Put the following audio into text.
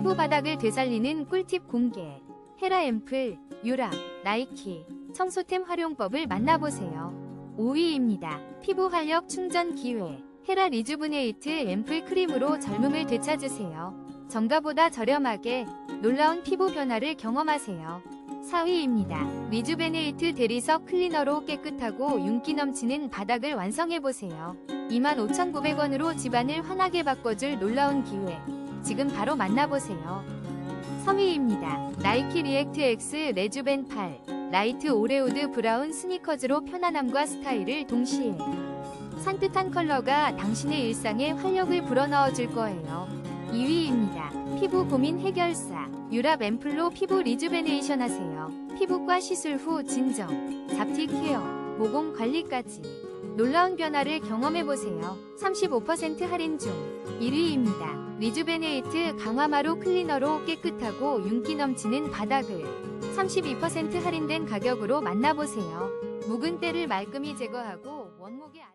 피부 바닥을 되살리는 꿀팁 공개. 헤라 앰플, 유람, 나이키, 청소템 활용법을 만나보세요. 5위입니다. 피부 활력 충전 기회. 헤라 리주브네이트 앰플 크림으로 젊음을 되찾으세요. 정가보다 저렴하게 놀라운 피부 변화를 경험하세요. 4위입니다. 리주베네이트 대리석 클리너로 깨끗하고 윤기 넘치는 바닥을 완성해보세요. 25,900원으로 집안을 환하게 바꿔줄 놀라운 기회. 지금 바로 만나보세요. 3위입니다. 나이키 리액트 X 레주벤 8 라이트 오레오드 브라운 스니커즈로 편안함과 스타일을 동시에 산뜻한 컬러가 당신의 일상에 활력을 불어넣어 줄 거예요. 2위입니다. 피부 고민 해결사 유랍 앰플로 피부 리주베네이션 하세요. 피부과 시술 후 진정, 잡티 케어, 모공 관리까지 놀라운 변화를 경험해보세요. 35% 할인 중 1위입니다. 리주베네이트 강화마루 클리너로 깨끗하고 윤기 넘치는 바닥을 32% 할인된 가격으로 만나보세요. 묵은 때를 말끔히 제거하고 원목의 아-